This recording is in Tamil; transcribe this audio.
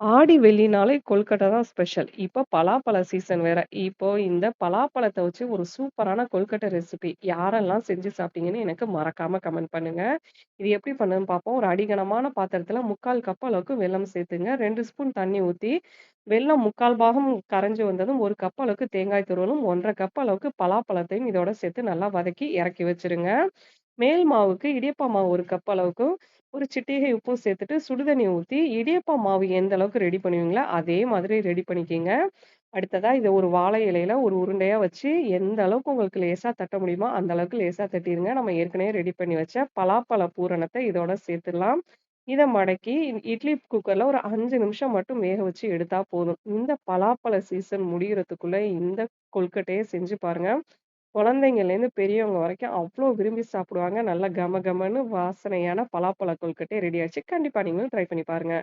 ஆடி வெள்ளினாலே கொழுக்கட்டை தான் ஸ்பெஷல். இப்போ பலாப்பழ சீசன் வேற. இப்போ இந்த பலாப்பழத்த வச்சு ஒரு சூப்பரான கொழுக்கட்டை ரெசிபி யாரெல்லாம் செஞ்சு சாப்பிட்டீங்கன்னு எனக்கு மறக்காம கமெண்ட் பண்ணுங்க. இது எப்படி பண்ணுன்னு பார்ப்போம். ஒரு அடிகனமான பாத்திரத்துல 3/4 கப் அளவுக்கு வெல்லம் சேர்த்துங்க. 2 ஸ்பூன் தண்ணி ஊத்தி, வெல்லம் 3/4 பாகம் கரைஞ்சு வந்ததும் 1 கப் அளவுக்கு தேங்காய் துருவலும், 1 1/2 கப் அளவுக்கு பலாப்பழத்தையும் இதோட சேர்த்து நல்லா வதக்கி இறக்கி வச்சுருங்க. மேல் மாவுக்கு இடியப்பா மாவு ஒரு கப் அளவுக்கும், ஒரு சிட்டிகை உப்பும் சேர்த்துட்டு சுடுதண்ணி ஊற்றி இடியப்பா மாவு எந்த அளவுக்கு ரெடி பண்ணுவீங்களோ, அதே மாதிரி ரெடி பண்ணிக்கங்க. அடுத்ததா இதை ஒரு வாழை இலையில ஒரு உருண்டையா வச்சு, எந்த அளவுக்கு உங்களுக்கு லேசா தட்ட முடியுமோ, அந்த அளவுக்கு லேசா தட்டிடுங்க நம்ம ஏற்கனவே ரெடி பண்ணி வச்ச பலாப்பழ பூரணத்தை இதோட சேர்த்துடலாம். இதை மடக்கி இட்லி குக்கர்ல ஒரு அஞ்சு நிமிஷம் மட்டும் வேக வச்சு எடுத்தா போதும். இந்த பலாப்பழ சீசன் முடிகிறதுக்குள்ள இந்த கொல்கட்டையை செஞ்சு பாருங்க. குழந்தைங்கள்லேருந்து பெரியவங்க வரைக்கும் அவ்வளோ விரும்பி சாப்பிடுவாங்க. நல்லா கம கமன்னு வாசனையான பலாப்பழ கொழுக்கட்டை ரெடி ஆச்சு கண்டிப்பாக நீங்களும் ட்ரை பண்ணி பாருங்க.